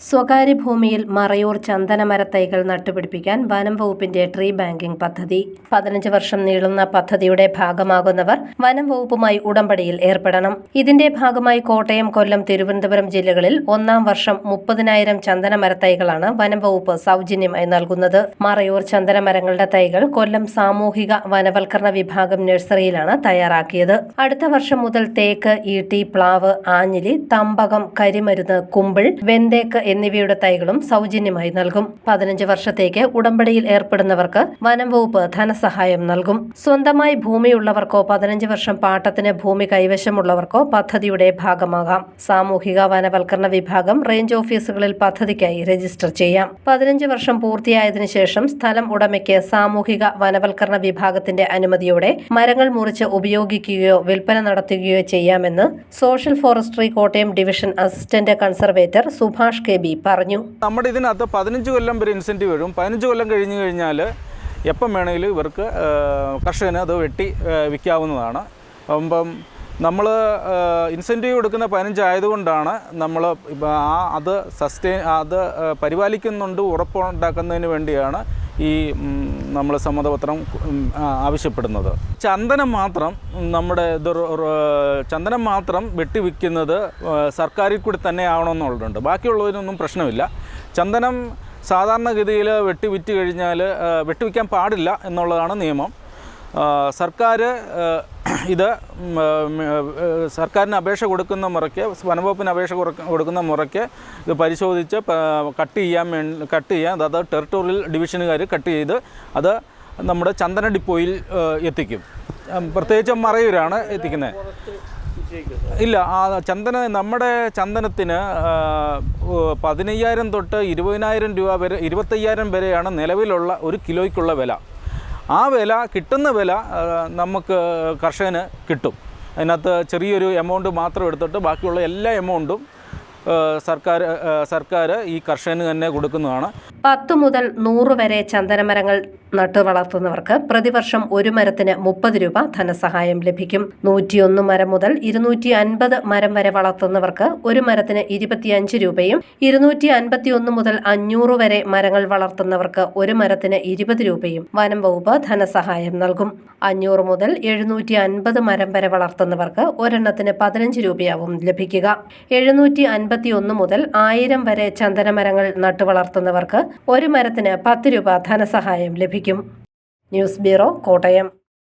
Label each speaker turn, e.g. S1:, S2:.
S1: സ്വകാര്യ ഭൂമിയിൽ മറയൂർ ചന്ദനമരത്തൈകൾ നട്ടുപിടിപ്പിക്കാൻ വനം വകുപ്പിന്റെ ട്രീ ബാങ്കിംഗ് പദ്ധതി. പതിനഞ്ച് വർഷം നീളുന്ന പദ്ധതിയുടെ ഭാഗമാകുന്നവർ വനം വകുപ്പുമായി ഉടമ്പടിയിൽ ഏർപ്പെടണം. ഇതിന്റെ ഭാഗമായി കോട്ടയം കൊല്ലം തിരുവനന്തപുരം ജില്ലകളിൽ ഒന്നാം വർഷം മുപ്പതിനായിരം ചന്ദനമരത്തൈകളാണ് വനം വകുപ്പ് സൗജന്യമായി നൽകുന്നത്. മറയൂർ ചന്ദനമരങ്ങളുടെ തൈകൾ കൊല്ലം സാമൂഹിക വനവൽക്കരണ വിഭാഗം നഴ്സറിയിലാണ് തയ്യാറാക്കിയത്. അടുത്ത വർഷം മുതൽ തേക്ക് ഈട്ടി പ്ലാവ് ആഞ്ഞിലി തമ്പകം കരിമരുന്ന് കുമ്പിൾ വെന്തേക്ക് എന്നിവയുടെ തൈകളും സൗജന്യമായി നൽകും. പതിനഞ്ച് വർഷത്തേക്ക് ഉടമ്പടിയിൽ ഏർപ്പെടുന്നവർക്ക് വനം വകുപ്പ് ധനസഹായം നൽകും. സ്വന്തമായി ഭൂമിയുള്ളവർക്കോ പതിനഞ്ച് വർഷം പാട്ടത്തിന് ഭൂമി കൈവശമുള്ളവർക്കോ പദ്ധതിയുടെ ഭാഗമാകാം. സാമൂഹിക വനവൽക്കരണ വിഭാഗം റേഞ്ച് ഓഫീസുകളിൽ പദ്ധതിക്കായി രജിസ്റ്റർ ചെയ്യാം. പതിനഞ്ച് വർഷം പൂർത്തിയായതിനു ശേഷം സ്ഥലം ഉടമയ്ക്ക് സാമൂഹിക വനവൽക്കരണ വിഭാഗത്തിന്റെ അനുമതിയോടെ മരങ്ങൾ മുറിച്ച് ഉപയോഗിക്കുകയോ വിൽപ്പന നടത്തുകയോ ചെയ്യാമെന്ന് social forestry Kottayam division assistant conservator Subhash K. B പറഞ്ഞു.
S2: നമ്മുടെ ഇതിനകത്ത് പതിനഞ്ച് കൊല്ലം വരെ ഇൻസെന്റീവ് വരും. പതിനഞ്ച് കൊല്ലം കഴിഞ്ഞു കഴിഞ്ഞാൽ എപ്പം വേണമെങ്കിലും ഇവർക്ക് കർഷകന് അത് വെട്ടി വിൽക്കാവുന്നതാണ്. അപ്പം നമ്മൾ ഇൻസെന്റീവ് കൊടുക്കുന്ന പതിനഞ്ചായതുകൊണ്ടാണ് നമ്മൾ ആ അത് സസ്റ്റെയിൻ അത് പരിപാലിക്കുന്നുണ്ട് ഉറപ്പുണ്ടാക്കുന്നതിന് വേണ്ടിയാണ് ഈ നമ്മൾ സമ്മതപത്രം ആവശ്യപ്പെടുന്നത്. ചന്ദനം മാത്രം നമ്മുടെ ചന്ദനം മാത്രം വെട്ടി വിൽക്കുന്നത് ആ, സർക്കാരിൽ കൂടി തന്നെ ആവണമെന്നുള്ളതുണ്ട്. ബാക്കിയുള്ളതിനൊന്നും പ്രശ്നമില്ല. ചന്ദനം സാധാരണഗതിയിൽ വെട്ടി വിറ്റ് കഴിഞ്ഞാൽ ആ, വെട്ടി വിൽക്കാൻ പാടില്ല എന്നുള്ളതാണ് നിയമം. സർക്കാർ ഇത് സർക്കാരിന് അപേക്ഷ കൊടുക്കുന്ന മുറയ്ക്ക് വനംവകുപ്പിന് അപേക്ഷ കൊടുക്കുന്ന മുറയ്ക്ക് ഇത് പരിശോധിച്ച് കട്ട് ചെയ്യാൻ കട്ട് ചെയ്യാൻ അതായത് ടെറിട്ടോറിയൽ ഡിവിഷനുകാർ കട്ട് ചെയ്ത് അത് നമ്മുടെ ചന്ദന ഡിപ്പോയിൽ എത്തിക്കും. പ്രത്യേകിച്ച് മറയൂരാണ് എത്തിക്കുന്നത് ഇല്ല ആ ചന്ദന നമ്മുടെ ചന്ദനത്തിന് പതിനയ്യായിരം തൊട്ട് ഇരുപതിനായിരം രൂപ വരെ ഇരുപത്തയ്യായിരം വരെയാണ് നിലവിലുള്ള ഒരു കിലോയ്ക്കുള്ള വില. ആ വില കിട്ടുന്ന വില നമുക്ക് കർഷകന് കിട്ടും. അതിനകത്ത് ചെറിയൊരു എമൗണ്ട് മാത്രം എടുത്തിട്ട് ബാക്കിയുള്ള എല്ലാ എമൗണ്ടും സർക്കാർ സർക്കാർ ഈ കർഷകന് തന്നെ കൊടുക്കുന്നതാണ്.
S1: പത്ത് മുതൽ നൂറ് വരെ ചന്ദനമരങ്ങൾ നട്ടു വളർത്തുന്നവർക്ക് പ്രതിവർഷം ഒരു മരത്തിന് മുപ്പത് രൂപ ധനസഹായം ലഭിക്കും. നൂറ്റിയൊന്ന് മരം മുതൽ ഇരുന്നൂറ്റി അൻപത് മരം വരെ വളർത്തുന്നവർക്ക് ഒരു മരത്തിന് ഇരുപത്തിയഞ്ച് രൂപയും ഇരുന്നൂറ്റി അൻപത്തിയൊന്ന് മുതൽ അഞ്ഞൂറ് വരെ മരങ്ങൾ വളർത്തുന്നവർക്ക് ഒരു മരത്തിന് ഇരുപത് രൂപയും വനം വകുപ്പ് ധനസഹായം നൽകും. അഞ്ഞൂറ് മുതൽ എഴുന്നൂറ്റി അൻപത് മരം വരെ വളർത്തുന്നവർക്ക് ഒരെണ്ണത്തിന് പതിനഞ്ച് രൂപയാവും ലഭിക്കുക. എഴുന്നൂറ്റി അൻപത്തി ഒന്ന് മുതൽ ആയിരം വരെ ചന്ദനമരങ്ങൾ നട്ടു വളർത്തുന്നവർക്ക് ഒരു മരത്തിന് പത്ത് രൂപ ധനസഹായം ലഭിക്കും. News bureau Kottayam.